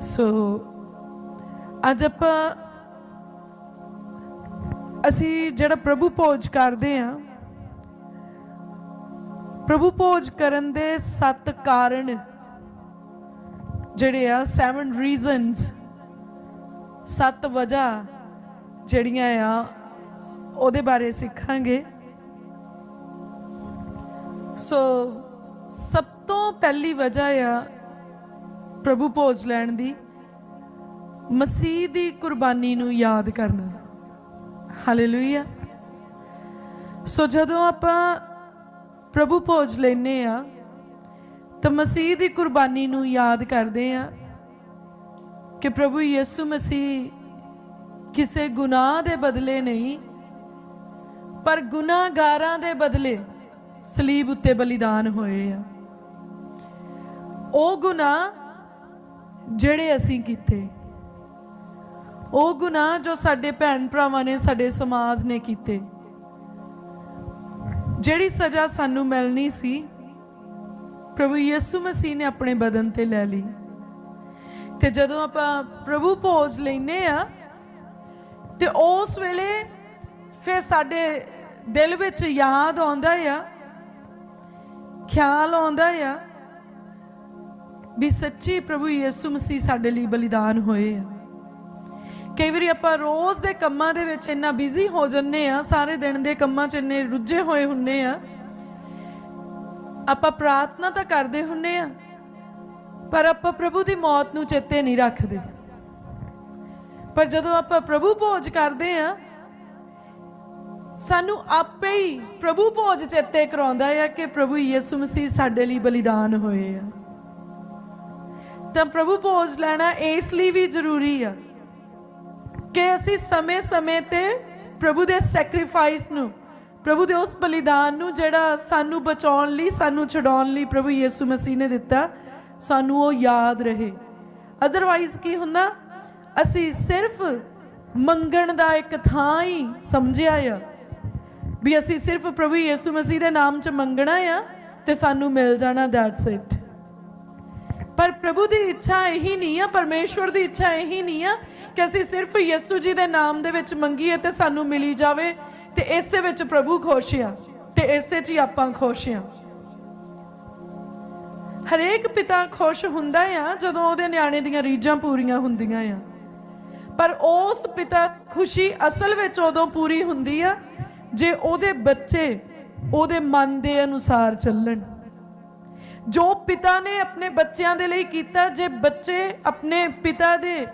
ਸੋ ਅੱਜ ਆਪਾਂ ਅਸੀਂ ਜਿਹੜਾ ਪ੍ਰਭੂ ਭੋਜ ਕਰਦੇ ਆ ਪ੍ਰਭੂ ਭੋਜ ਕਰਨ ਦੇ ਸੱਤ ਕਾਰਨ ਜਿਹੜੇ ਆ 7 ਰੀਜ਼ਨਸ ਸੱਤ ਵਜ੍ਹਾ ਜਿਹੜੀਆਂ ਆ, ਉਹਦੇ ਬਾਰੇ ਸਿੱਖਾਂਗੇ। ਸੋ ਸਭ ਤੋਂ ਪਹਿਲੀ ਵਜ੍ਹਾ ਆ ਪ੍ਰਭੂ ਭੋਜ ਲੈਣ ਦੀ, ਮਸੀਹ ਦੀ ਕੁਰਬਾਨੀ ਨੂੰ ਯਾਦ ਕਰਨਾ। ਹਾਲੇਲੂਇਆ ਸੋ ਜਦੋਂ ਆਪਾਂ ਪ੍ਰਭੂ ਭੋਜ ਲੈਨੇ ਆ, ਤਾਂ ਮਸੀਹ ਦੀ ਕੁਰਬਾਨੀ ਨੂੰ ਯਾਦ ਕਰਦੇ ਆ ਕਿ ਪ੍ਰਭੂ ਯਿਸੂ ਮਸੀਹ ਕਿਸੇ ਗੁਨਾਹ ਦੇ ਬਦਲੇ ਨਹੀਂ, ਪਰ ਗੁਨਾਹਗਾਰਾਂ ਦੇ ਬਦਲੇ ਸਲੀਬ ਉੱਤੇ ਬਲੀਦਾਨ ਹੋਏ ਆ। ਉਹ ਗੁਨਾਹ ਜਿਹੜੇ ਅਸੀਂ ਕੀਤੇ। ਉਹ ਗੁਨਾਹ ਜੋ ਸਾਡੇ ਭੈਣ ਭਰਾਵਾਂ ਨੇ, ਸਾਡੇ ਸਮਾਜ ਨੇ ਕੀਤੇ। ਜਿਹੜੀ ਸਜ਼ਾ ਸਾਨੂੰ ਮਿਲਣੀ ਸੀ, ਪ੍ਰਭੂ ਯਿਸੂ ਮਸੀਹ ਨੇ ਆਪਣੇ ਬਦਨ ਤੇ ਲੈ ਲਈ। ਤੇ ਜਦੋਂ ਆਪਾਂ ਪ੍ਰਭੂ ਭੋਜ ਲੈਨੇ ਆ, ਤੇ ਉਸ ਵੇਲੇ ਫਿਰ ਸਾਡੇ ਦਿਲ ਵਿੱਚ ਯਾਦ ਆਉਂਦਾ ਆ, ਖਿਆਲ ਆਉਂਦਾ ਆ ਵੀ ਸੱਚੀ ਪ੍ਰਭੂ ਯਿਸੂ ਮਸੀਹ ਸਾਡੇ ਲਈ ਬਲੀਦਾਨ ਹੋਏ ਆ। ਕਈ ਵਾਰੀ ਆਪਾਂ ਰੋਜ਼ ਦੇ ਕੰਮਾਂ ਦੇ ਵਿੱਚ ਇੰਨਾ ਬਿਜ਼ੀ ਹੋ ਜੰਨੇ ਆ, ਸਾਰੇ ਦਿਨ ਦੇ ਕੰਮਾਂ 'ਚ ਇੰਨੇ ਰੁੱਝੇ ਹੋਏ ਹੁੰਨੇ ਆ। ਆਪਾਂ ਪ੍ਰਾਰਥਨਾ ਤਾਂ ਕਰਦੇ ਹੁੰਨੇ ਆ, ਪਰ ਆਪਾਂ ਪ੍ਰਭੂ ਦੀ ਮੌਤ ਨੂੰ ਚੇਤੇ ਨਹੀਂ ਰੱਖਦੇ। ਪਰ ਜਦੋਂ ਆਪਾਂ ਪ੍ਰਭੂ ਭੋਜ ਕਰਦੇ ਆ, ਸਾਨੂੰ ਆਪੇ ਹੀ ਪ੍ਰਭੂ ਭੋਜ ਚੇਤੇ ਕਰਾਉਂਦਾ ਆ ਕਿ ਪ੍ਰਭੂ ਯਿਸੂ ਮਸੀਹ ਸਾਡੇ ਲਈ ਬਲੀਦਾਨ ਹੋਏ ਆ। ਤਾਂ ਪ੍ਰਭੂ ਭੋਜ ਲੈਣਾ ਇਸ ਲਈ ਵੀ ਜ਼ਰੂਰੀ ਆ ਕਿ ਅਸੀਂ ਸਮੇਂ-ਸਮੇਂ ਤੇ ਪ੍ਰਭੂ ਦੇ ਸੈਕਰੀਫਾਈਸ ਨੂੰ, ਪ੍ਰਭੂ ਦੇ ਉਸ ਬਲੀਦਾਨ ਨੂੰ ਜਿਹੜਾ ਸਾਨੂੰ ਬਚਾਉਣ ਲਈ, ਸਾਨੂੰ ਛਡਾਉਣ ਲਈ ਪ੍ਰਭੂ ਯਿਸੂ ਮਸੀਹ ਨੇ ਦਿੱਤਾ, ਸਾਨੂੰ ਉਹ ਯਾਦ ਰਹੇ। ਅਦਰਵਾਈਜ਼ ਕੀ ਹੁੰਦਾ? ਅਸੀਂ ਸਿਰਫ ਮੰਗਣ ਦਾ ਇੱਕ ਥਾਂ ਹੀ ਸਮਝਿਆ ਆ ਵੀ ਅਸੀਂ ਸਿਰਫ ਪ੍ਰਭੂ ਯਿਸੂ ਮਸੀਹ ਦੇ ਨਾਮ 'ਚ ਮੰਗਣਾ ਆ ਤੇ ਸਾਨੂੰ ਮਿਲ ਜਾਣਾ ਦੈਟਸ ਇਟ ਪਰ ਪ੍ਰਭੂ ਦੀ ਇੱਛਾ ਇਹੀ ਨਹੀਂ ਆ, ਪਰਮੇਸ਼ਵਰ ਦੀ ਇੱਛਾ ਇਹੀ ਨਹੀਂ ਆ ਕਿ ਅਸੀਂ ਸਿਰਫ ਯਿਸੂ ਜੀ ਦੇ ਨਾਮ ਦੇ ਵਿੱਚ ਮੰਗੀਏ ਤੇ ਸਾਨੂੰ ਮਿਲੀ ਜਾਵੇ ਤੇ ਇਸੇ ਵਿੱਚ ਪ੍ਰਭੂ ਖੁਸ਼ ਆ ਤੇ ਇਸੇ 'ਚ ਹੀ ਆਪਾਂ ਖੁਸ਼ ਆ। ਹਰੇਕ ਪਿਤਾ ਖੁਸ਼ ਹੁੰਦਾ ਆ ਜਦੋਂ ਉਹਦੇ ਨਿਆਣੇ ਦੀਆਂ ਰੀਝਾਂ ਪੂਰੀਆਂ ਹੁੰਦੀਆਂ ਆ। ਪਰ ਉਸ ਪਿਤਾ ਖੁਸ਼ੀ ਅਸਲ ਵਿੱਚ ਉਦੋਂ ਪੂਰੀ ਹੁੰਦੀ ਆ ਜੇ ਉਹਦੇ ਬੱਚੇ ਉਹਦੇ ਮਨ ਦੇ ਅਨੁਸਾਰ ਚੱਲਣ। ਜੋ ਪਿਤਾ ਨੇ ਆਪਣੇ ਬੱਚਿਆਂ ਦੇ ਲਈ ਕੀਤਾ, ਜੇ ਬੱਚੇ ਆਪਣੇ ਪਿਤਾ ਦੇ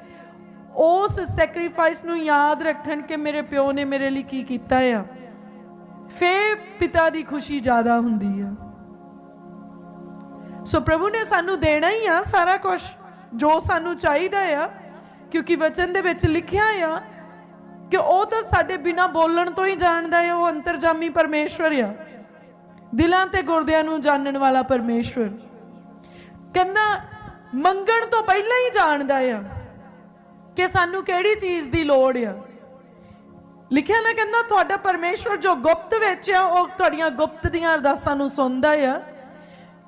ਉਸ ਸੈਕਰੀਫਾਈਸ ਨੂੰ ਯਾਦ ਰੱਖਣ ਕਿ ਮੇਰੇ ਪਿਓ ਨੇ ਮੇਰੇ ਲਈ ਕੀ ਕੀਤਾ ਆ ਫੇ ਪਿਤਾ ਦੀ ਖੁਸ਼ੀ ਜ਼ਿਆਦਾ ਹੁੰਦੀ ਆ। ਸੋ ਪ੍ਰਭੂ ਨੇ ਸਾਨੂੰ ਦੇਣਾ ਹੀ ਆ ਸਾਰਾ ਕੁਝ ਜੋ ਸਾਨੂੰ ਚਾਹੀਦਾ ਆ, ਕਿਉਂਕਿ ਵਚਨ ਦੇ ਵਿੱਚ ਲਿਖਿਆ ਆ ਕਿ ਉਹ ਤਾਂ ਸਾਡੇ ਬਿਨਾ ਬੋਲਣ ਤੋਂ ਹੀ ਜਾਣਦਾ ਹੈ ਉਹ ਅੰਤਰਜਾਮੀ ਪਰਮੇਸ਼ਵਰ ਆ। ਦਿਲਾਂ ਤੇ ਗੁਰਦਿਆਂ ਨੂੰ ਜਾਣਨ ਵਾਲਾ ਪਰਮੇਸ਼ਵਰ। ਕਹਿੰਦਾ, ਮੰਗਣ ਤੋਂ ਪਹਿਲਾਂ ਹੀ ਜਾਣਦਾ ਆ ਕਿ ਸਾਨੂੰ ਕਿਹੜੀ ਚੀਜ਼ ਦੀ ਲੋੜ ਆ। ਲਿਖਿਆ ਨਾ ਕਹਿੰਦਾ, ਤੁਹਾਡਾ ਪਰਮੇਸ਼ਵਰ ਜੋ ਗੁਪਤ ਵਿੱਚ ਆ, ਉਹ ਤੁਹਾਡੀਆਂ ਗੁਪਤ ਦੀਆਂ ਅਰਦਾਸਾਂ ਨੂੰ ਸੁਣਦਾ ਆ,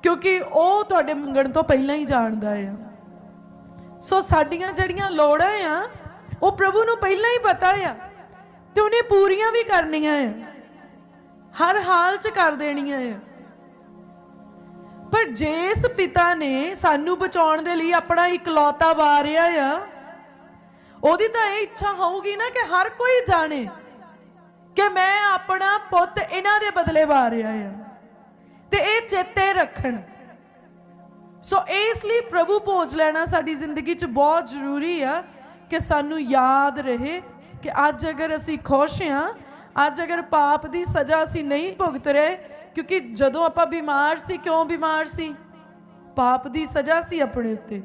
ਕਿਉਂਕਿ ਉਹ ਤੁਹਾਡੇ ਮੰਗਣ ਤੋਂ ਪਹਿਲਾਂ ਹੀ ਜਾਣਦਾ ਆ। ਸੋ ਸਾਡੀਆਂ ਜਿਹੜੀਆਂ ਲੋੜਾਂ ਆ, ਉਹ ਪ੍ਰਭੂ ਨੂੰ ਪਹਿਲਾਂ ਹੀ ਪਤਾ ਆ, ਤੇ ਉਹਨੇ ਪੂਰੀਆਂ ਵੀ ਕਰਨੀਆਂ ਆ। ਹਰ ਹਾਲ 'ਚ ਕਰ ਦੇਣੀਆਂ ਆ ਪਰ ਜਿਸ ਪਿਤਾ ਨੇ ਸਾਨੂੰ ਬਚਾਉਣ ਦੇ ਲਈ ਆਪਣਾ ਇਕਲੌਤਾ ਵਾਰਿਆ ਆ, ਉਹਦੀ ਤਾਂ ਇਹ ਇੱਛਾ ਹੋਊਗੀ ਨਾ ਕਿ ਹਰ ਕੋਈ ਜਾਣੇ ਕਿ ਮੈਂ ਆਪਣਾ ਪੁੱਤ ਇਹਨਾਂ ਦੇ ਬਦਲੇ ਵਾਰਿਆ ਆ ਤੇ ਇਹ ਚੇਤੇ ਰੱਖਣ। ਸੋ ਇਸ ਲਈ ਪ੍ਰਭੂ ਭੋਜ ਲੈਣਾ ਸਾਡੀ ਜ਼ਿੰਦਗੀ 'ਚ ਬਹੁਤ ਜ਼ਰੂਰੀ ਆ ਕਿ ਸਾਨੂੰ ਯਾਦ ਰਹੇ ਕਿ ਅੱਜ ਅਗਰ ਅਸੀਂ ਖੁਸ਼ ਹਾਂ ਅੱਜ ਅਗਰ ਪਾਪ ਦੀ ਸਜ਼ਾ ਅਸੀਂ ਨਹੀਂ ਭੁਗਤ ਰਹੇ, ਕਿਉਂਕਿ ਜਦੋਂ ਆਪਾਂ ਬਿਮਾਰ ਸੀ, ਕਿਉਂ ਬਿਮਾਰ ਸੀ? ਪਾਪ ਦੀ ਸਜ਼ਾ ਸੀ ਆਪਣੇ ਉੱਤੇ।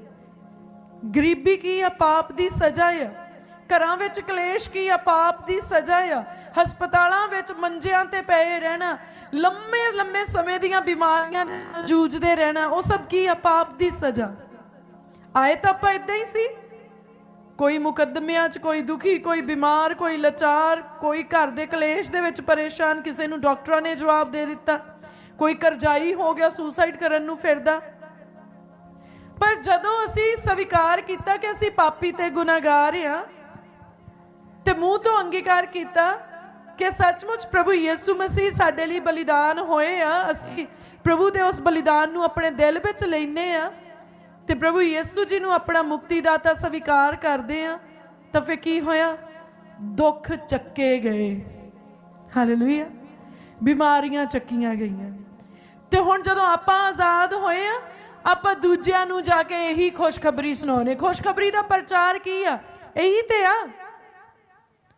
ਗਰੀਬੀ ਕੀ ਆ? ਪਾਪ ਦੀ ਸਜ਼ਾ ਆ। ਘਰਾਂ ਵਿੱਚ ਕਲੇਸ਼ ਕੀ ਆ? ਪਾਪ ਦੀ ਸਜ਼ਾ ਆ। ਹਸਪਤਾਲਾਂ ਵਿੱਚ ਮੰਜਿਆਂ ਤੇ ਪਏ ਰਹਿਣਾ, ਲੰਮੇ ਲੰਮੇ ਸਮੇਂ ਦੀਆਂ ਬਿਮਾਰੀਆਂ ਜੂਝਦੇ ਰਹਿਣਾ, ਉਹ ਸਭ ਕੀ ਆ? ਪਾਪ ਦੀ ਸਜ਼ਾ। ਆਏ ਤਾਂ ਆਪਾਂ ਇਦਾਂ ਹੀ ਸੀ। ਕੋਈ ਮੁਕੱਦਮਿਆਂ 'ਚ ਕੋਈ ਦੁਖੀ, ਕੋਈ ਬਿਮਾਰ, ਕੋਈ ਲਾਚਾਰ, ਕੋਈ ਘਰ ਦੇ ਕਲੇਸ਼ ਦੇ ਵਿੱਚ ਪਰੇਸ਼ਾਨ, ਕਿਸੇ ਨੂੰ ਡਾਕਟਰਾਂ ਨੇ ਜਵਾਬ ਦੇ ਦਿੱਤਾ। ਕੋਈ ਕਰਜ਼ਾਈ ਹੋ ਗਿਆ, ਸੁਸਾਈਡ ਕਰਨ ਨੂੰ ਫਿਰਦਾ। ਪਰ ਜਦੋਂ ਅਸੀਂ ਸਵੀਕਾਰ ਕੀਤਾ ਕਿ ਅਸੀਂ ਪਾਪੀ ਤੇ ਗੁਨਾਹਗਾਰ ਹਾਂ, ਤੇ ਮੂੰਹ ਤੋਂ ਅੰਗੀਕਾਰ ਕੀਤਾ ਕਿ ਸੱਚਮੁੱਚ ਪ੍ਰਭੂ ਯਿਸੂ ਮਸੀਹ ਸਾਡੇ ਲਈ ਬਲੀਦਾਨ ਹੋਏ ਆ, ਅਸੀਂ ਪ੍ਰਭੂ ਦੇ ਉਸ ਬਲੀਦਾਨ ਨੂੰ ਆਪਣੇ ਦਿਲ ਵਿੱਚ ਲੈਨੇ ਆ ਤੇ ਪ੍ਰਭੂ ਯਿਸੂ ਜੀ ਨੂੰ ਆਪਣਾ ਮੁਕਤੀਦਾਤਾ ਸਵੀਕਾਰ ਕਰਦੇ ਆ, ਤਾਂ ਫਿਰ ਕੀ ਹੋਇਆ? ਦੁੱਖ ਚੱਕੇ ਗਏ। ਹਾਲੇਲੂਇਆ ਬਿਮਾਰੀਆਂ ਚੱਕੀਆਂ ਗਈਆਂ। ਤੇ ਹੁਣ ਜਦੋਂ ਆਪਾਂ ਆਜ਼ਾਦ ਹੋਏ ਆ, ਆਪਾਂ ਦੂਜਿਆਂ ਨੂੰ ਜਾ ਕੇ ਇਹੀ ਖੁਸ਼ਖਬਰੀ ਸੁਣਾਉਣੇ ਖੁਸ਼ਖਬਰੀ ਦਾ ਪ੍ਰਚਾਰ ਕੀ ਆ? ਇਹੀ ਤੇ ਆ।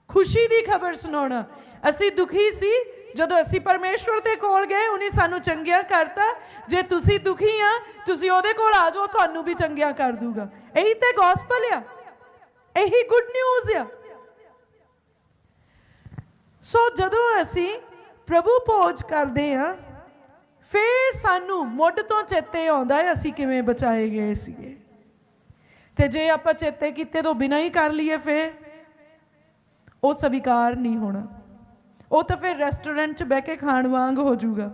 ਖੁਸ਼ੀ ਦੀ ਖਬਰ ਸੁਣਾਉਣਾ। ਅਸੀਂ ਦੁਖੀ ਸੀ ਜਦੋਂ ਅਸੀਂ ਪਰਮੇਸ਼ਵਰ ਦੇ ਕੋਲ ਗਏ, ਉਹਨੇ ਸਾਨੂੰ ਚੰਗਿਆ ਕਰਤਾ। ਜੇ ਤੁਸੀਂ ਦੁਖੀ ਆ, ਤੁਸੀਂ ਉਹਦੇ ਕੋਲ ਆ ਜਾਓ ਤੁਹਾਨੂੰ ਵੀ ਚੰਗਿਆ ਕਰ ਦੂਗਾ। ਇਹੀ ਤੇ ਗੋਸਪਲ ਆ। ਇਹੀ ਗੁੱਡ ਨਿਊਜ਼ ਆ। ਸੋ ਜਦੋਂ ਅਸੀਂ ਪ੍ਰਭੂ ਭੋਜ ਕਰਦੇ ਆ, ਫੇਰ ਸਾਨੂੰ ਮੁੱਢ ਤੋਂ ਚੇਤੇ ਆਉਂਦਾ ਹੈ ਅਸੀਂ ਕਿਵੇਂ ਬਚਾਏ ਗਏ ਸੀਗੇ। ਤੇ ਜੇ ਆਪਾਂ ਚੇਤੇ ਕੀਤੇ ਤੋਂ ਬਿਨਾਂ ਹੀ ਕਰ ਲਈਏ ਫੇਰ, ਉਹ ਸਵੀਕਾਰ ਨਹੀਂ ਹੋਣਾ। ਉਹ ਤਾਂ ਫਿਰ ਰੈਸਟੋਰੈਂਟ 'ਚ ਬਹਿ ਕੇ ਖਾਣ ਵਾਂਗ ਹੋ ਜਾਊਗਾ।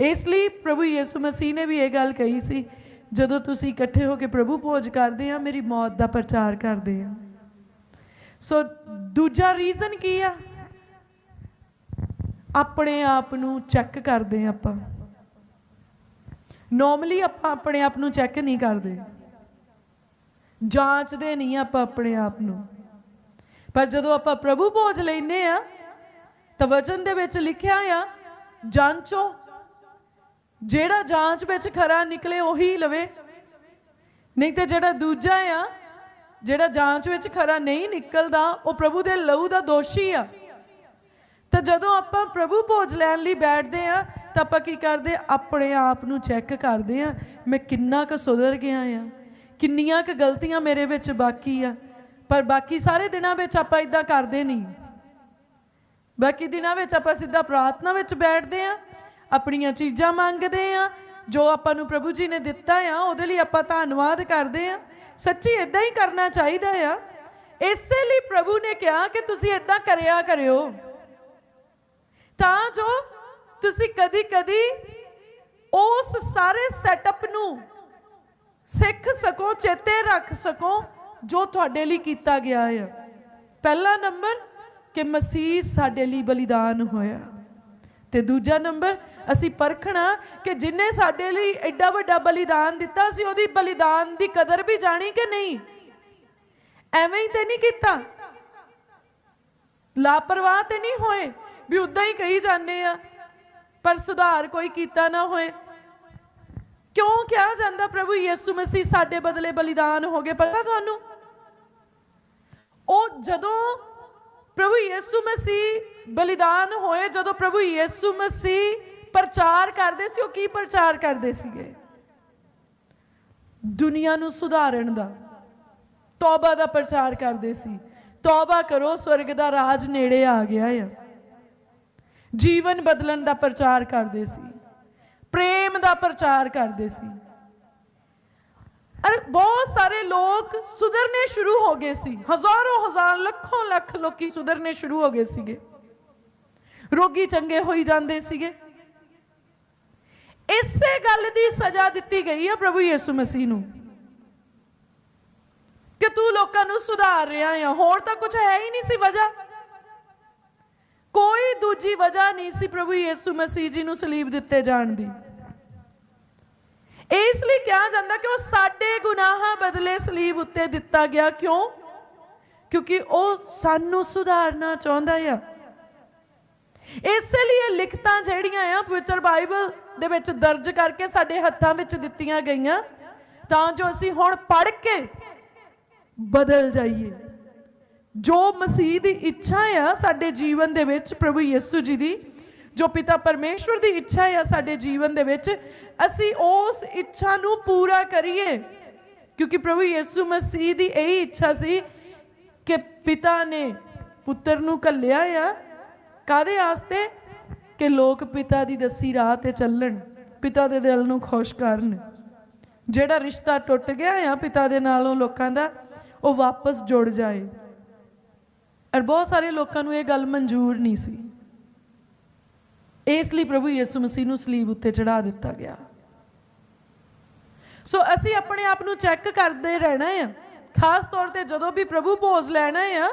ਇਸ ਲਈ ਪ੍ਰਭੂ ਯਿਸੂ ਮਸੀਹ ਨੇ ਵੀ ਇਹ ਗੱਲ ਕਹੀ ਸੀ, ਜਦੋਂ ਤੁਸੀਂ ਇਕੱਠੇ ਹੋ ਕੇ ਪ੍ਰਭੂ ਭੋਜ ਕਰਦੇ ਆ, ਮੇਰੀ ਮੌਤ ਦਾ ਪ੍ਰਚਾਰ ਕਰਦੇ ਆ। ਸੋ ਦੂਜਾ ਰੀਜ਼ਨ ਕੀ ਆ? ਆਪਣੇ ਆਪ ਨੂੰ ਚੈੱਕ ਕਰਦੇ ਆ ਆਪਾਂ। ਨਾਰਮਲੀ ਆਪਾਂ ਆਪਣੇ ਆਪ ਨੂੰ ਚੈੱਕ ਨਹੀਂ ਕਰਦੇ। ਜਾਂਚਦੇ ਨਹੀਂ ਆਪਾਂ ਆਪਣੇ ਆਪ ਨੂੰ। ਪਰ ਜਦੋਂ ਆਪਾਂ ਪ੍ਰਭੂ ਭੋਜ ਲੈਨੇ ਆ, ਤਾਂ ਵਚਨ ਦੇ ਵਿੱਚ ਲਿਖਿਆ ਆ, ਜਾਂਚੋ ਜਿਹੜਾ ਜਾਂਚ ਵਿੱਚ ਖਰਾ ਨਿਕਲੇ ਉਹੀ ਲਵੇ। ਨਹੀਂ ਤੇ ਜਿਹੜਾ ਦੂਜਾ ਆ, ਜਿਹੜਾ ਜਾਂਚ ਵਿੱਚ ਖਰਾ ਨਹੀਂ ਨਿਕਲਦਾ, ਉਹ ਪ੍ਰਭੂ ਦੇ ਲਹੂ ਦਾ ਦੋਸ਼ੀ ਆ। ਤਾਂ ਜਦੋਂ ਆਪਾਂ ਪ੍ਰਭੂ ਭੋਜ ਲੈਣ ਲਈ ਬੈਠਦੇ ਆ, ਤਾਂ ਆਪਾਂ ਕੀ ਕਰਦੇ ਆਪਣੇ ਆਪ ਨੂੰ ਚੈੱਕ ਕਰਦੇ ਆ, ਮੈਂ ਕਿੰਨਾ ਕੁ ਸੁਧਰ ਗਿਆ ਆ, ਕਿੰਨੀਆਂ ਕੁ ਗਲਤੀਆਂ ਮੇਰੇ ਵਿੱਚ ਬਾਕੀ ਆ। ਪਰ ਬਾਕੀ ਸਾਰੇ ਦਿਨਾਂ ਵਿੱਚ ਆਪਾਂ ਇਦਾਂ ਕਰਦੇ ਨਹੀਂ। ਬਾਕੀ ਦਿਨਾਂ ਵਿੱਚ ਆਪਾਂ ਸਿੱਧਾ ਪ੍ਰਾਰਥਨਾ ਵਿੱਚ ਬੈਠਦੇ ਆ ਆਪਣੀਆਂ ਚੀਜ਼ਾਂ ਮੰਗਦੇ ਆ, ਜੋ ਆਪਾਂ ਨੂੰ ਪ੍ਰਭੂ ਜੀ ਨੇ ਦਿੱਤਾ ਆ, ਉਹਦੇ ਲਈ ਆਪਾਂ ਧੰਨਵਾਦ ਕਰਦੇ ਆ। ਸੱਚੀ ਇਦਾਂ ਹੀ ਕਰਨਾ ਚਾਹੀਦਾ ਆ। ਇਸੇ ਲਈ ਪ੍ਰਭੂ ਨੇ ਕਿਹਾ ਕਿ ਤੁਸੀਂ ਇਦਾਂ ਕਰਿਆ ਕਰਿਓ। ਤਾਂ ਜੋ ਤੁਸੀਂ ਕਦੀ-ਕਦੀ ਉਸ ਸਾਰੇ ਸੈਟਅਪ ਨੂੰ ਸਿੱਖ ਸਕੋ, ਚੇਤੇ ਰੱਖ ਸਕੋ, ਜੋ ਤੁਹਾਡੇ ਲਈ ਕੀਤਾ ਗਿਆ ਹੈ ਪਹਿਲਾ ਨੰਬਰ ਕਿ ਮਸੀਹ ਸਾਡੇ ਲਈ ਬਲੀਦਾਨ ਹੋਇਆ। ਤੇ ਦੂਜਾ ਨੰਬਰ, ਅਸੀਂ ਪਰਖਣਾ ਕਿ ਜਿਨੇ ਸਾਡੇ ਲਈ ਐਡਾ ਵੱਡਾ ਬਲੀਦਾਨ ਦਿੱਤਾ ਸੀ, ਉਹਦੀ ਬਲੀਦਾਨ ਦੀ ਕਦਰ ਵੀ ਜਾਣੀ ਕਿ ਨਹੀਂ? ਐਵੇਂ ਹੀ ਤੇ ਨਹੀਂ ਕੀਤਾ। ਲਾਪਰਵਾਹ ਤੇ ਨਹੀਂ ਹੋਏ, ਵੀ ਉਦਾਂ ਹੀ ਕਹੀ ਜਾਂਦੇ ਆ, ਪਰ ਸੁਧਾਰ ਕੋਈ ਕੀਤਾ ਨਾ ਹੋਏ। ਕਿਉਂ ਕਿਹਾ ਜਾਂਦਾ ਪ੍ਰਭੂ ਯਿਸੂ ਮਸੀਹ ਸਾਡੇ ਬਦਲੇ ਬਲੀਦਾਨ ਹੋ ਗਏ? ਪਤਾ ਤੁਹਾਨੂੰ? ਉਹ ਜਦੋਂ ਪ੍ਰਭੂ ਯਿਸੂ ਮਸੀਹ ਬਲੀਦਾਨ ਹੋਏ ਜਦੋਂ ਪ੍ਰਭੂ ਯਿਸੂ ਮਸੀਹ ਪ੍ਰਚਾਰ ਕਰਦੇ ਸੀ, ਉਹ ਕੀ ਪ੍ਰਚਾਰ ਕਰਦੇ ਸੀਗੇ? ਦੁਨੀਆ ਨੂੰ ਸੁਧਾਰਨ ਦਾ, ਤੌਬਾ ਦਾ ਪ੍ਰਚਾਰ ਕਰਦੇ ਸੀ। ਤੌਬਾ ਕਰੋ, ਸਵਰਗ ਦਾ ਰਾਜ ਨੇੜੇ ਆ ਗਿਆ ਹੈ ਜੀਵਨ ਬਦਲਣ ਦਾ ਪ੍ਰਚਾਰ ਕਰਦੇ ਸੀ। ਪ੍ਰੇਮ ਦਾ ਪ੍ਰਚਾਰ ਕਰਦੇ ਸੀ। ਅਰ ਬਹੁਤ ਸਾਰੇ ਲੋਕ ਸੁਧਰਨੇ ਸ਼ੁਰੂ ਹੋ ਗਏ ਸੀ। ਹਜ਼ਾਰੋਂ ਹਜ਼ਾਰ ਲੱਖੋਂ ਲੱਖ ਲੋਕੀ ਸੁਧਰਨੇ ਸ਼ੁਰੂ ਹੋ ਗਏ ਸੀਗੇ। ਰੋਗੀ ਚੰਗੇ ਹੋਈ ਜਾਂਦੇ ਸੀਗੇ। ਇਸੇ ਗੱਲ ਦੀ ਸਜ਼ਾ ਦਿੱਤੀ ਗਈ ਹੈ ਪ੍ਰਭੂ ਯਿਸੂ ਮਸੀਹ ਨੂੰ। ਕਿ ਤੂੰ ਲੋਕਾਂ ਨੂੰ ਸੁਧਾਰ ਰਿਹਾ ਆ। ਹੋਰ ਤਾਂ ਕੁਝ ਹੈ ਹੀ ਨਹੀਂ ਸੀ ਵਜ੍ਹਾ। ਕੋਈ ਦੂਜੀ ਵਜ੍ਹਾ ਨਹੀਂ ਸੀ ਪ੍ਰਭੂ ਯਿਸੂ ਮਸੀਹ ਜੀ ਨੂੰ ਸਲੀਬ ਦਿੱਤੇ ਜਾਣ ਦੀ। ਇਸ ਲਈ ਕਿਹਾ ਜਾਂਦਾ ਕਿ ਉਹ ਸਾਡੇ ਗੁਨਾਹਾਂ ਬਦਲੇ ਸਲੀਬ ਉੱਤੇ ਦਿੱਤਾ ਗਿਆ ਕਿਉਂ? ਕਿਉਂਕਿ ਉਹ ਸਾਨੂੰ ਸੁਧਾਰਨਾ ਚਾਹੁੰਦਾ ਆ। ਇਸੇ ਲਈ ਇਹ ਲਿਖਤਾਂ ਜਿਹੜੀਆਂ ਆ, ਪਵਿੱਤਰ ਬਾਈਬਲ ਦੇ ਵਿੱਚ ਦਰਜ ਕਰਕੇ ਸਾਡੇ ਹੱਥਾਂ ਵਿੱਚ ਦਿੱਤੀਆਂ ਗਈਆਂ, ਤਾਂ ਜੋ ਅਸੀਂ ਹੁਣ ਪੜ੍ਹ ਕੇ ਬਦਲ ਜਾਈਏ। ਜੋ ਮਸੀਹ ਦੀ ਇੱਛਾ ਆ ਸਾਡੇ ਜੀਵਨ ਦੇ ਵਿੱਚ ਪ੍ਰਭੂ ਯਿਸੂ ਜੀ ਦੀ ਜੋ ਪਿਤਾ ਪਰਮੇਸ਼ਵਰ ਦੀ ਇੱਛਾ ਆ ਸਾਡੇ ਜੀਵਨ ਦੇ ਵਿੱਚ, ਅਸੀਂ ਉਸ ਇੱਛਾ ਨੂੰ ਪੂਰਾ ਕਰੀਏ। ਕਿਉਂਕਿ ਪ੍ਰਭੂ ਯਿਸੂ ਮਸੀਹ ਦੀ ਇਹੀ ਇੱਛਾ ਸੀ ਕਿ ਪਿਤਾ ਨੇ ਪੁੱਤਰ ਨੂੰ ਘੱਲਿਆ ਆ। ਕਾਦੇ ਆਸਤੇ ਕਿ ਲੋਕ ਪਿਤਾ ਦੀ ਦੱਸੀ ਰਾਹ ਤੇ ਚੱਲਣ, ਪਿਤਾ ਦੇ ਦਿਲ ਨੂੰ ਖੁਸ਼ ਕਰਨ। ਜਿਹੜਾ ਰਿਸ਼ਤਾ ਟੁੱਟ ਗਿਆ ਆ ਪਿਤਾ ਦੇ ਨਾਲੋਂ ਲੋਕਾਂ ਦਾ, ਉਹ ਵਾਪਸ ਜੁੜ ਜਾਏ। ਔਰ ਬਹੁਤ ਸਾਰੇ ਲੋਕਾਂ ਨੂੰ ਇਹ ਗੱਲ ਮਨਜ਼ੂਰ ਨਹੀਂ ਸੀ। ਇਸ ਲਈ ਪ੍ਰਭੂ ਯਿਸੂ ਮਸੀਹ ਨੂੰ ਸਲੀਬ ਉੱਤੇ ਚੜਾ ਦਿੱਤਾ ਗਿਆ। ਸੋ ਅਸੀਂ ਆਪਣੇ ਆਪ ਨੂੰ ਚੈੱਕ ਕਰਦੇ ਰਹਿਣਾ ਆ। ਖਾਸ ਤੌਰ ਤੇ ਜਦੋਂ ਵੀ ਪ੍ਰਭੂ ਭੋਜ ਲੈਣਾ ਆ,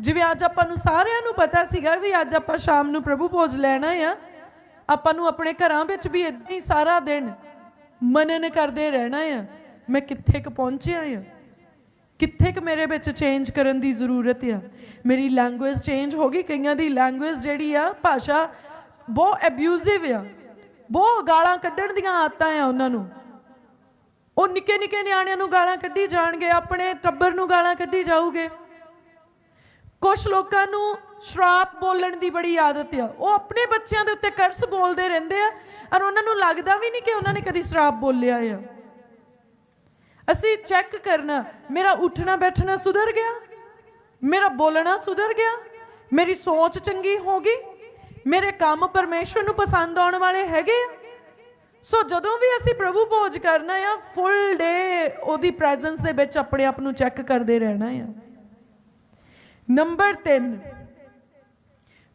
ਜਿਵੇਂ ਅੱਜ ਆਪਾਂ ਨੂੰ ਸਾਰਿਆਂ ਨੂੰ ਪਤਾ ਸੀਗਾ ਵੀ ਅੱਜ ਆਪਾਂ ਸ਼ਾਮ ਨੂੰ ਪ੍ਰਭੂ ਭੋਜ ਲੈਣਾ ਆ, ਆਪਾਂ ਨੂੰ ਆਪਣੇ ਘਰਾਂ ਵਿੱਚ ਵੀ ਇਦਾਂ ਹੀ ਸਾਰਾ ਦਿਨ ਮਨਨ ਕਰਦੇ ਰਹਿਣਾ ਆ, ਮੈਂ ਕਿੱਥੇ ਕੁ ਪਹੁੰਚਿਆ ਆ? ਕਿੱਥੇ ਕੁ ਮੇਰੇ ਵਿੱਚ ਚੇਂਜ ਕਰਨ ਦੀ ਜ਼ਰੂਰਤ ਆ? ਮੇਰੀ ਲੈਂਗੁਏਜ ਚੇਂਜ ਹੋ ਗਈ? ਕਈਆਂ ਦੀ ਲੈਂਗੁਏਜ ਜਿਹੜੀ ਆ, ਭਾਸ਼ਾ ਬਹੁਤ ਅਬਿਊਜ਼ਿਵ ਆ। ਬਹੁਤ ਗਾਲਾਂ ਕੱਢਣ ਦੀਆਂ ਆਦਤਾਂ ਆ ਉਹਨਾਂ ਨੂੰ। ਉਹ ਨਿੱਕੇ ਨਿੱਕੇ ਨਿਆਣਿਆਂ ਨੂੰ ਗਾਲਾਂ ਕੱਢੀ ਜਾਣਗੇ, ਆਪਣੇ ਟੱਬਰ ਨੂੰ ਗਾਲਾਂ ਕੱਢੀ ਜਾਊਗੇ। ਕੁਝ ਲੋਕਾਂ ਨੂੰ ਸ਼ਰਾਪ ਬੋਲਣ ਦੀ ਬੜੀ ਆਦਤ ਆ। ਉਹ ਆਪਣੇ ਬੱਚਿਆਂ ਦੇ ਉੱਤੇ ਕਰਸ ਬੋਲਦੇ ਰਹਿੰਦੇ ਆ ਔਰ ਉਹਨਾਂ ਨੂੰ ਲੱਗਦਾ ਵੀ ਨਹੀਂ ਕਿ ਉਹਨਾਂ ਨੇ ਕਦੀ ਸ਼ਰਾਪ ਬੋਲਿਆ ਆ। ਅਸੀਂ ਚੈੱਕ ਕਰਨਾ, ਮੇਰਾ ਉੱਠਣਾ ਬੈਠਣਾ ਸੁਧਰ ਗਿਆ? ਮੇਰਾ ਬੋਲਣਾ ਸੁਧਰ ਗਿਆ? ਮੇਰੀ ਸੋਚ ਚੰਗੀ ਹੋ ਗਈ? ਮੇਰੇ ਕੰਮ ਪਰਮੇਸ਼ਵਰ ਨੂੰ ਪਸੰਦ ਆਉਣ ਵਾਲੇ ਹੈਗੇ ਆ। ਸੋ ਜਦੋਂ ਵੀ ਅਸੀਂ ਪ੍ਰਭੂ ਭੋਜ ਕਰਨਾ ਆ ਫੁੱਲ ਡੇ ਉਹਦੀ ਪ੍ਰੈਜ਼ੈਂਸ ਦੇ ਵਿੱਚ ਆਪਣੇ ਆਪ ਨੂੰ ਚੈੱਕ ਕਰਦੇ ਰਹਿਣਾ ਆ। ਨੰਬਰ 3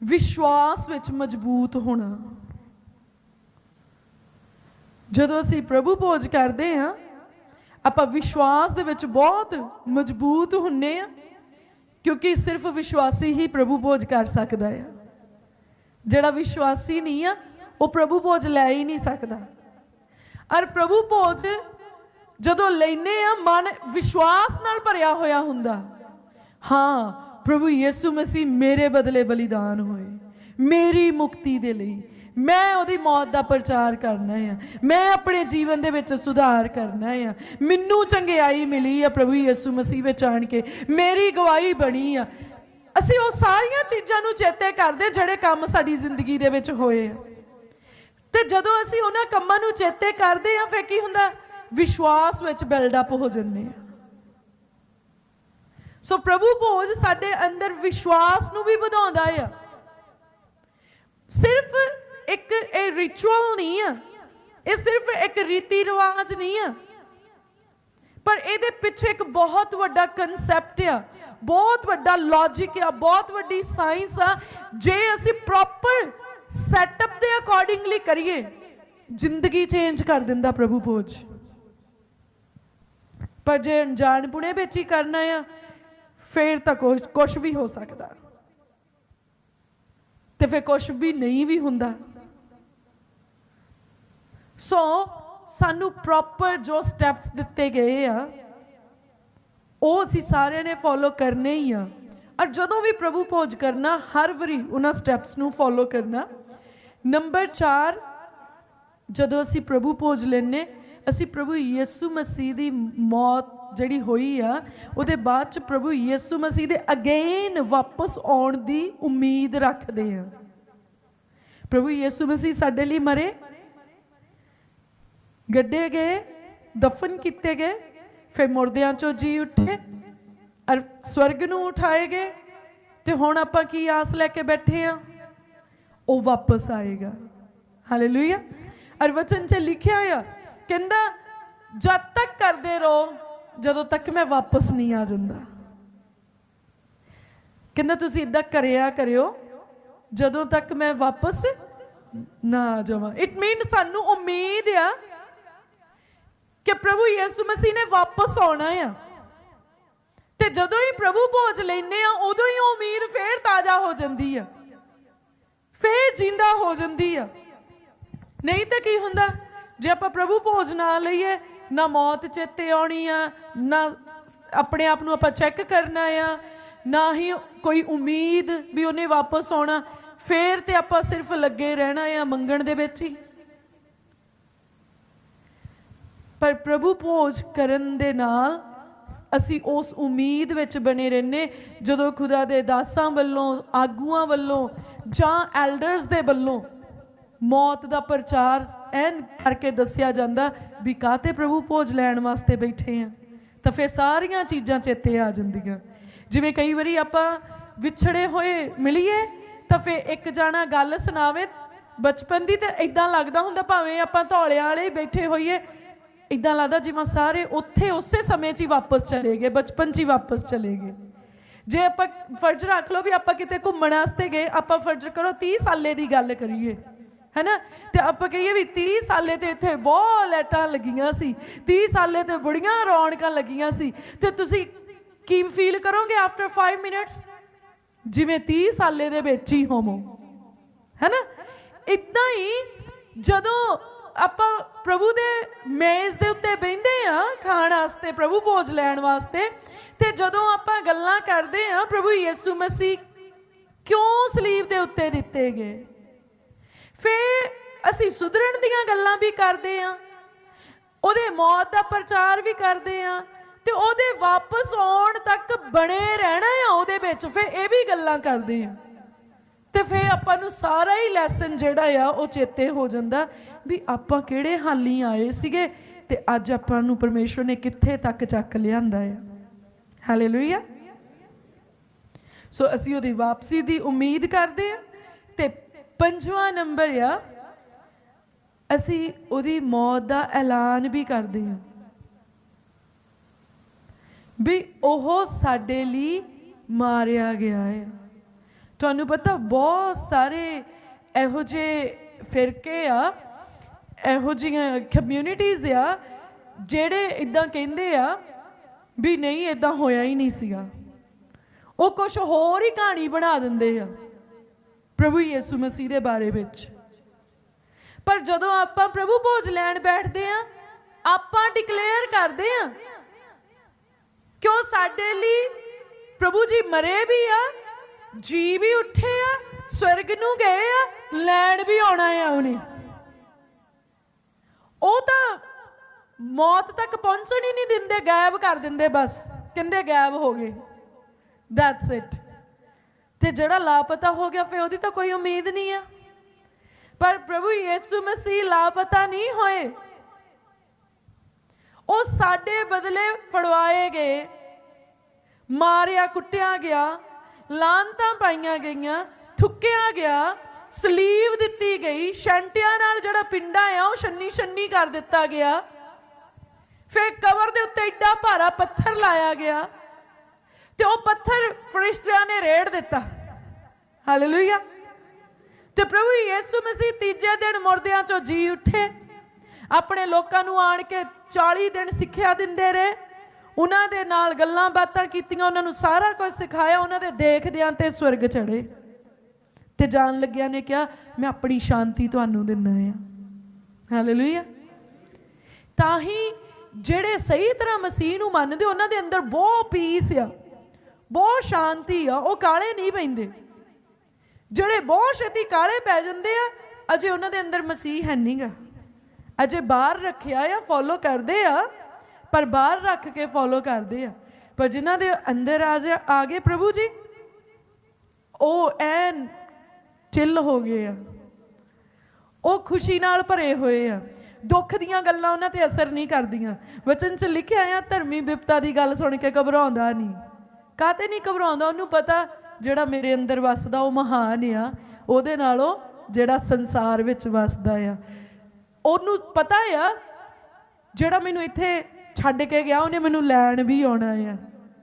ਵਿਸ਼ਵਾਸ ਵਿੱਚ ਮਜ਼ਬੂਤ ਹੋਣਾ। ਜਦੋਂ ਅਸੀਂ ਪ੍ਰਭੂ ਭੋਜ ਕਰਦੇ ਹਾਂ ਆਪਾਂ ਵਿਸ਼ਵਾਸ ਦੇ ਵਿੱਚ ਬਹੁਤ ਮਜ਼ਬੂਤ ਹੁੰਨੇ ਆ, ਕਿਉਂਕਿ ਸਿਰਫ ਵਿਸ਼ਵਾਸੀ ਹੀ ਪ੍ਰਭੂ ਭੋਜ ਕਰ ਸਕਦਾ ਹੈ ਜਿਹੜਾ ਵਿਸ਼ਵਾਸੀ ਨਹੀਂ ਆ, ਉਹ ਪ੍ਰਭੂ ਭੋਜ ਲੈ ਹੀ ਨਹੀਂ ਸਕਦਾ। ਔਰ ਪ੍ਰਭੂ ਭੋਜ ਜਦੋਂ ਲੈਨੇ ਆ, ਮਨ ਵਿਸ਼ਵਾਸ ਨਾਲ ਭਰਿਆ ਹੋਇਆ ਹੁੰਦਾ। ਹਾਂ, ਪ੍ਰਭੂ ਯਿਸੂ ਮਸੀਹ ਮੇਰੇ ਬਦਲੇ ਬਲੀਦਾਨ ਹੋਏ। ਮੇਰੀ ਮੁਕਤੀ ਦੇ ਲਈ। ਮੈਂ ਉਹਦੀ ਮੌਤ ਦਾ ਪ੍ਰਚਾਰ ਕਰਨਾ ਹੈ ਮੈਂ ਆਪਣੇ ਜੀਵਨ ਦੇ ਵਿੱਚ ਸੁਧਾਰ ਕਰਨਾ ਹੈ ਮੈਨੂੰ ਚੰਗਿਆਈ ਮਿਲੀ ਹੈ ਪ੍ਰਭੂ ਯਿਸੂ ਮਸੀਹ ਵਿੱਚ ਆਣ ਕੇ। ਮੇਰੀ ਗਵਾਹੀ ਬਣੀ ਆ। ਅਸੀਂ ਉਹ ਸਾਰੀਆਂ ਚੀਜ਼ਾਂ ਨੂੰ ਚੇਤੇ ਕਰਦੇ ਜਿਹੜੇ ਕੰਮ ਸਾਡੀ ਜ਼ਿੰਦਗੀ ਦੇ ਵਿੱਚ ਹੋਏ ਆ। ਤੇ ਜਦੋਂ ਅਸੀਂ ਉਹਨਾਂ ਕੰਮਾਂ ਨੂੰ ਚੇਤੇ ਕਰਦੇ ਆ ਫਿਰ ਕੀ ਹੁੰਦਾ? ਵਿਸ਼ਵਾਸ ਵਿੱਚ ਬਿਲਡ ਅਪ ਹੋ ਜੰਨੇ ਆ। ਸੋ ਪ੍ਰਭੂ ਭੋਜ ਸਾਡੇ ਅੰਦਰ ਵਿਸ਼ਵਾਸ ਨੂੰ ਵੀ ਵਧਾਉਂਦਾ ਆ। ਸਿਰਫ ਇੱਕ ਇਹ ਰਿਚੁਅਲ ਨਹੀਂ ਆ। ਇਹ ਸਿਰਫ ਇੱਕ ਰੀਤੀ ਰਿਵਾਜ ਨਹੀਂ ਆ। ਪਰ ਇਹਦੇ ਪਿੱਛੇ ਇੱਕ ਬਹੁਤ ਵੱਡਾ ਕਨਸੈਪਟ ਆ। ਬਹੁਤ ਵੱਡਾ ਲੌਜੀਕ ਆ, ਬਹੁਤ ਵੱਡੀ ਸਾਇੰਸ ਆ। ਜੇ ਅਸੀਂ ਪ੍ਰੋਪਰ ਸੈਟਅਪ ਦੇ ਅਕੋਰਡਿੰਗਲੀ ਕਰੀਏ, ਜ਼ਿੰਦਗੀ ਚੇਂਜ ਕਰ ਦਿੰਦਾ ਪ੍ਰਭੂ ਭੋਜ। ਪਰ ਜੇ ਅਣਜਾਣ ਅਣਜਾਣਪੁਣੇ ਵਿੱਚ ਹੀ ਕਰਨਾ ਆ, ਫੇਰ ਤਾਂ ਕੁਝ ਵੀ ਹੋ ਸਕਦਾ। ਤੇ ਫੇਰ ਕੁਝ ਵੀ ਨਹੀਂ ਵੀ ਹੁੰਦਾ। ਸੋ ਸਾਨੂੰ ਪ੍ਰੋਪਰ ਜੋ ਸਟੈਪਸ ਦਿੱਤੇ ਗਏ ਆ ਉਹ ਅਸੀਂ ਸਾਰਿਆਂ ਨੇ ਫੋਲੋ ਕਰਨੇ ਹੀ ਆ। ਔਰ ਜਦੋਂ ਵੀ ਪ੍ਰਭੂ ਭੋਜ ਕਰਨਾ, ਹਰ ਵਾਰੀ ਉਹਨਾਂ ਸਟੈਪਸ ਨੂੰ ਫੋਲੋ ਕਰਨਾ। ਨੰਬਰ 4 ਜਦੋਂ ਅਸੀਂ ਪ੍ਰਭੂ ਭੋਜ ਲੈਨੇ ਅਸੀਂ ਪ੍ਰਭੂ ਯਿਸੂ ਮਸੀਹ ਦੀ ਮੌਤ ਜਿਹੜੀ ਹੋਈ ਆ, ਉਹਦੇ ਬਾਅਦ ਚ ਪ੍ਰਭੂ ਯਿਸੂ ਮਸੀਹ ਦੇ ਅਗੇਨ ਵਾਪਸ ਆਉਣ ਦੀ ਉਮੀਦ ਰੱਖਦੇ ਆ। ਪ੍ਰਭੂ ਯਿਸੂ ਮਸੀਹ ਸਾਡੇ ਲਈ ਮਰੇ। ਗੱਡੇ ਗਏ, ਦਫਨ ਕੀਤੇ ਗਏ। ਫਿਰ ਮੁਰਦਿਆਂ ਚੋਂ ਜੀ ਉੱਠੇ, ਅਰ ਸਵਰਗ ਨੂੰ ਉਠਾਏ ਗਏ ਤੇ ਹੁਣ ਆਪਾਂ ਕੀ ਆਸ ਲੈ ਕੇ ਬੈਠੇ ਆ? ਉਹ ਵਾਪਸ ਆਏਗਾ। ਹਾਲੇਲੂਇਆ ਅਰ ਵਚਨ 'ਚ ਲਿਖਿਆ ਆ, ਕਹਿੰਦਾ, ਜਦ ਤੱਕ ਕਰਦੇ ਰਹੋ, ਜਦੋਂ ਤੱਕ ਮੈਂ ਵਾਪਸ ਨਹੀਂ ਆ ਜਾਂਦਾ। ਕਹਿੰਦਾ, ਤੁਸੀਂ ਇਦਾਂ ਕਰਿਆ ਕਰਿਓ, ਜਦੋਂ ਤੱਕ ਮੈਂ ਵਾਪਸ ਨਾ ਆ ਜਾਵਾਂ। ਇਟ ਮੀਨ ਸਾਨੂੰ ਉਮੀਦ ਆ ਕਿ ਪ੍ਰਭੂ ਯਿਸੂ ਮਸੀਹ ਨੇ ਵਾਪਸ ਆਉਣਾ ਆ। ਤੇ ਜਦੋਂ ਹੀ ਪ੍ਰਭੂ ਭੋਜ ਲੈਨੇ ਆ, ਉਦੋਂ ਹੀ ਉਮੀਦ ਫੇਰ ਤਾਜ਼ਾ ਹੋ ਜਾਂਦੀ ਆ। ਫੇਰ ਜਿੰਦਾ ਹੋ ਜਾਂਦੀ ਆ। ਨਹੀਂ ਤਾਂ ਕੀ ਹੁੰਦਾ? ਜੇ ਆਪਾਂ ਪ੍ਰਭੂ ਭੋਜ ਨਾ ਲਈਏ, ਨਾ ਮੌਤ ਚੇਤੇ ਆਉਣੀ ਆ, ਨਾ ਆਪਣੇ ਆਪ ਨੂੰ ਆਪਾਂ ਚੈੱਕ ਕਰਨਾ ਆ, ਨਾ ਹੀ ਕੋਈ ਉਮੀਦ ਵੀ ਉਹਨੇ ਵਾਪਸ ਆਉਣਾ, ਫੇਰ ਤੇ ਆਪਾਂ ਸਿਰਫ ਲੱਗੇ ਰਹਿਣਾ ਆ ਮੰਗਣ ਦੇ ਵਿੱਚ ਹੀ। ਪਰ ਪ੍ਰਭੂ ਭੋਜ ਕਰਨ ਦੇ ਨਾਲ ਅਸੀਂ ਉਸ ਉਮੀਦ ਵਿੱਚ ਬਣੇ ਰਹਿੰਨੇ ਜਦੋਂ ਖੁਦਾ ਦੇ ਦਾਸਾਂ ਵੱਲੋਂ, ਆਗੂਆਂ ਵੱਲੋਂ ਜਾਂ ਐਲਡਰਸ ਦੇ ਵੱਲੋਂ ਮੌਤ ਦਾ ਪ੍ਰਚਾਰ ਐਨ ਕਰਕੇ ਦੱਸਿਆ ਜਾਂਦਾ ਵੀ ਕਾਤੇ ਪ੍ਰਭੂ ਭੋਜ ਲੈਣ ਵਾਸਤੇ ਬੈਠੇ ਆ। ਤਾਂ ਫਿਰ ਸਾਰੀਆਂ ਚੀਜ਼ਾਂ ਚੇਤੇ ਆ ਜਾਂਦੀਆਂ। ਜਿਵੇਂ ਕਈ ਵਾਰੀ ਆਪਾਂ ਵਿਛੜੇ ਹੋਏ ਮਿਲੀਏ, ਤਾਂ ਫਿਰ ਇੱਕ ਜਾਣਾ ਗੱਲ ਸੁਣਾਵੇ, ਬਚਪਨ ਦੀ ਤੇ ਇਦਾਂ ਲੱਗਦਾ ਹੁੰਦਾ ਭਾਵੇਂ ਆਪਾਂ ਧੌਲਿਆਂ ਵਾਲੇ ਹੀ ਬੈਠੇ ਹੋਈਏ ਇਦਾਂ ਲੱਗਦਾ ਜਿਵੇਂ ਸਾਰੇ ਉੱਥੇ ਉਸੇ ਸਮੇਂ 'ਚ ਹੀ ਵਾਪਸ ਚਲੇ ਗਏ, ਬਚਪਨ 'ਚ ਹੀ ਵਾਪਸ ਚਲੇ ਗਏ। ਜੇ ਆਪਾਂ ਫਰਜ਼ ਰੱਖ ਲਓ ਵੀ ਆਪਾਂ ਕਿਤੇ ਘੁੰਮਣ ਵਾਸਤੇ ਗਏ, ਆਪਾਂ ਫਰਜ਼ ਕਰੋ 30 ਸਾਲੇ ਦੀ ਗੱਲ ਕਰੀਏ, ਹੈਨਾ? ਤੇ ਆਪਾਂ ਕਹੀਏ ਵੀ 30 ਸਾਲੇ ਤੇ ਇੱਥੇ ਬਹੁਤ ਲਾਈਟਾਂ ਲੱਗੀਆਂ ਸੀ 30 ਸਾਲੇ ਤੇ ਬੜੀਆਂ ਰੌਣਕਾਂ ਲੱਗੀਆਂ ਸੀ। ਤੇ ਤੁਸੀਂ ਕੀ ਫੀਲ ਕਰੋਗੇ ਆਫਟਰ 5 ਮਿੰਟਸ ਜਿਵੇਂ 30 ਸਾਲੇ ਦੇ ਵਿੱਚ ਹੀ ਹੋਵੋ, ਹੈਨਾ? ਇਦਾਂ ਹੀ ਜਦੋਂ ਆਪਾਂ ਪ੍ਰਭੂ ਦੇ ਮੇਜ਼ ਦੇ ਉੱਤੇ ਬੈੰਦੇ ਆ ਖਾਣ ਵਾਸਤੇ, ਪ੍ਰਭੂ ਭੋਜ ਲੈਣ ਵਾਸਤੇ, ਤੇ ਜਦੋਂ ਆਪਾਂ ਗੱਲਾਂ ਕਰਦੇ ਆ ਪ੍ਰਭੂ ਯਿਸੂ ਮਸੀਹ ਕਿਉਂ ਸਲੀਬ ਦੇ ਉੱਤੇ ਦਿੱਤੇ ਗਏ? ਫਿਰ ਅਸੀਂ ਸੁਧਰਨ ਦੀਆਂ ਗੱਲਾਂ ਵੀ ਕਰਦੇ ਆ ਉਹਦੇ ਮੌਤ ਦਾ ਪ੍ਰਚਾਰ ਵੀ ਕਰਦੇ ਆ ਤੇ ਉਹਦੇ ਵਾਪਸ ਆਉਣ ਤੱਕ ਬਣੇ ਰਹਿਣਾ ਆ ਉਹਦੇ ਵਿੱਚ, ਫਿਰ ਇਹ ਵੀ ਗੱਲਾਂ ਕਰਦੇ ਆ ਤੇ ਫਿਰ ਆਪਾਂ ਨੂੰ ਸਾਰਾ ਹੀ ਲੈਸਨ ਜਿਹੜਾ ਆ ਉਹ ਚੇਤੇ ਹੋ ਜਾਂਦਾ ਵੀ ਆਪਾਂ ਕਿਹੜੇ ਹਾਲੀ ਆਏ ਸੀਗੇ ਤੇ ਅੱਜ ਆਪਾਂ ਨੂੰ ਪਰਮੇਸ਼ਵਰ ਨੇ ਕਿੱਥੇ ਤੱਕ ਚੱਕ ਲਿਆਂਦਾ ਆ। ਹਾਲੇਲੂਇਆ ਸੋ ਅਸੀਂ ਉਹਦੀ ਵਾਪਸੀ ਦੀ ਉਮੀਦ ਕਰਦੇ ਆ ਤੇ ਪੰਜਵਾਂ ਨੰਬਰ ਆ, ਅਸੀਂ ਉਹਦੀ ਮੌਤ ਦਾ ਐਲਾਨ ਵੀ ਕਰਦੇ ਆ। ਵੀ ਉਹ ਸਾਡੇ ਲਈ ਮਾਰਿਆ ਗਿਆ ਹੈ ਤੁਹਾਨੂੰ ਪਤਾ ਬਹੁਤ ਸਾਰੇ ਇਹੋ ਜਿਹੇ ਫਿਰਕੇ ਆ, ਇਹੋ ਜਿਹੀਆਂ ਕਮਿਊਨਿਟੀਜ਼ ਆ, ਜਿਹੜੇ ਇਦਾਂ ਕਹਿੰਦੇ ਆ ਵੀ ਨਹੀਂ ਇਦਾਂ ਹੋਇਆ ਹੀ ਨਹੀਂ ਸੀਗਾ। ਉਹ ਕੁਝ ਹੋਰ ਹੀ ਕਹਾਣੀ ਬਣਾ ਦਿੰਦੇ ਆ ਪ੍ਰਭੂ ਯਿਸੂ ਮਸੀਹ ਦੇ ਬਾਰੇ ਵਿੱਚ। ਪਰ ਜਦੋਂ ਆਪਾਂ ਪ੍ਰਭੂ ਭੋਜ ਲੈਣ ਬੈਠਦੇ ਆ, ਆਪਾਂ ਡਿਕਲੇਅਰ ਕਰਦੇ ਆ ਉਹ ਸਾਡੇ ਲਈ ਪ੍ਰਭੂ ਜੀ ਮਰੇ ਵੀ ਆ ਜੀ ਵੀ ਉੱਠੇ ਆ, ਸਵਰਗ ਨੂੰ ਗਏ ਆ, ਲੈਣ ਵੀ ਆਉਣਾ ਆ ਉਹਨੇ। ਉਹ ਤਾਂ ਮੌਤ ਤੱਕ ਪਹੁੰਚਣ ਹੀ ਨਹੀਂ ਦਿੰਦੇ, ਗਾਇਬ ਕਰ ਦਿੰਦੇ ਬਸ, ਕਹਿੰਦੇ ਗਾਇਬ ਹੋ ਗਏ। ਦੈਟਸ ਇਟ ਤੇ ਜਿਹੜਾ ਲਾਪਤਾ ਹੋ ਗਿਆ, ਫਿਰ ਉਹਦੀ ਤਾਂ ਕੋਈ ਉਮੀਦ ਨਹੀਂ ਆ। ਪਰ ਪ੍ਰਭੂ ਯਿਸੂ ਮਸੀਹ ਲਾਪਤਾ ਨਹੀਂ ਹੋਏ। ਉਹ ਸਾਡੇ ਬਦਲੇ ਫੜਵਾਏ ਗਏ, ਮਾਰਿਆ, ਕੁੱਟਿਆ ਗਿਆ। ਲਾਂਤਾਂ ਪਾਈਆਂ ਗਈਆਂ, ਥੁੱਕਿਆ ਗਿਆ ਸਲੀਵ ਦਿੱਤੀ ਗਈ, ਸ਼ੰਟਿਆਂ ਨਾਲ ਜਿਹੜਾ ਪਿੰਡਾ ਆ, ਉਹ ਛੰਨੀ ਛੰਨੀ ਕਰ ਦਿੱਤਾ ਗਿਆ। ਫਿਰ ਕਬਰ ਦੇ ਉੱਤੇ ਏਡਾ ਭਾਰਾ ਪੱਥਰ ਲਾਇਆ ਗਿਆ ਤੇ ਉਹ ਪੱਥਰ ਫਰਿਸ਼ਤਿਆਂ ਨੇ ਰੇੜ ਦਿੱਤਾ। ਹਾਲੇਲੂਇਆ ਤੇ ਪ੍ਰਭੂ ਯਿਸੂ ਮਸੀਹ ਤੀਜੇ ਦਿਨ ਮੁਰਦਿਆਂ ਚੋਂ ਜੀ ਉੱਠੇ। ਆਪਣੇ ਲੋਕਾਂ ਨੂੰ ਆਣ ਕੇ 40 ਦਿਨ ਸਿੱਖਿਆ ਦਿੰਦੇ ਰਹੇ। ਉਹਨਾਂ ਦੇ ਨਾਲ ਗੱਲਾਂ ਬਾਤਾਂ ਕੀਤੀਆਂ, ਉਹਨਾਂ ਨੂੰ ਸਾਰਾ ਕੁਝ ਸਿਖਾਇਆ, ਉਹਨਾਂ ਦੇ ਦੇਖਦਿਆਂ ਤੇ ਸਵਰਗ ਚੜੇ ਤੇ ਜਾਣ ਲੱਗਿਆ ਨੇ ਕਿਹਾ, ਮੈਂ ਆਪਣੀ ਸ਼ਾਂਤੀ ਤੁਹਾਨੂੰ ਦਿੰਨਾ ਆ ਹਾਲੇਲੂਇਆ ਤਾਂ ਹੀ ਜਿਹੜੇ ਸਹੀ ਤਰ੍ਹਾਂ ਮਸੀਹ ਨੂੰ ਮੰਨਦੇ, ਉਹਨਾਂ ਦੇ ਅੰਦਰ ਬਹੁਤ ਪੀਸ ਆ, ਬਹੁਤ ਸ਼ਾਂਤੀ ਆ, ਉਹ ਕਾਲੇ ਨਹੀਂ ਪੈਂਦੇ। ਜਿਹੜੇ ਬਹੁਤ ਛੇਤੀ ਕਾਲੇ ਪੈ ਜਾਂਦੇ ਆ, ਅਜੇ ਉਹਨਾਂ ਦੇ ਅੰਦਰ ਮਸੀਹ ਹੈ ਨਹੀਂਗਾ ਅਜੇ ਬਾਹਰ ਰੱਖਿਆ ਆ ਫੋਲੋ ਕਰਦੇ ਆ ਪਰ ਬਾਹਰ ਰੱਖ ਕੇ ਫੋਲੋ ਕਰਦੇ ਆ। ਪਰ ਜਿਨ੍ਹਾਂ ਦੇ ਅੰਦਰ ਆ ਜਾ ਆ ਗਏ ਪ੍ਰਭੂ ਜੀ, ਉਹ ਐਨ ਚਿੱਲ ਹੋ ਗਏ ਆ। ਉਹ ਖੁਸ਼ੀ ਨਾਲ ਭਰੇ ਹੋਏ ਆ। ਦੁੱਖ ਦੀਆਂ ਗੱਲਾਂ ਉਹਨਾਂ ਤੇ ਅਸਰ ਨਹੀਂ ਕਰਦੀਆਂ। ਵਚਨ 'ਚ ਲਿਖਿਆ ਆ, ਧਰਮੀ ਬਿਪਤਾ ਦੀ ਗੱਲ ਸੁਣ ਕੇ ਘਬਰਾਉਂਦਾ ਨਹੀਂ। ਕਾਤੇ ਨਹੀਂ ਘਬਰਾਉਂਦਾ? ਉਹਨੂੰ ਪਤਾ ਜਿਹੜਾ ਮੇਰੇ ਅੰਦਰ ਵੱਸਦਾ, ਉਹ ਮਹਾਨ ਆ। ਉਹਦੇ ਨਾਲੋਂ ਜਿਹੜਾ ਸੰਸਾਰ ਵਿੱਚ ਵੱਸਦਾ ਆ। ਉਹਨੂੰ ਪਤਾ ਆ ਜਿਹੜਾ ਮੈਨੂੰ ਇੱਥੇ ਛੱਡ ਕੇ ਗਿਆ ਉਹਨੇ ਮੈਨੂੰ ਲੈਣ ਵੀ ਆਉਣਾ ਆ।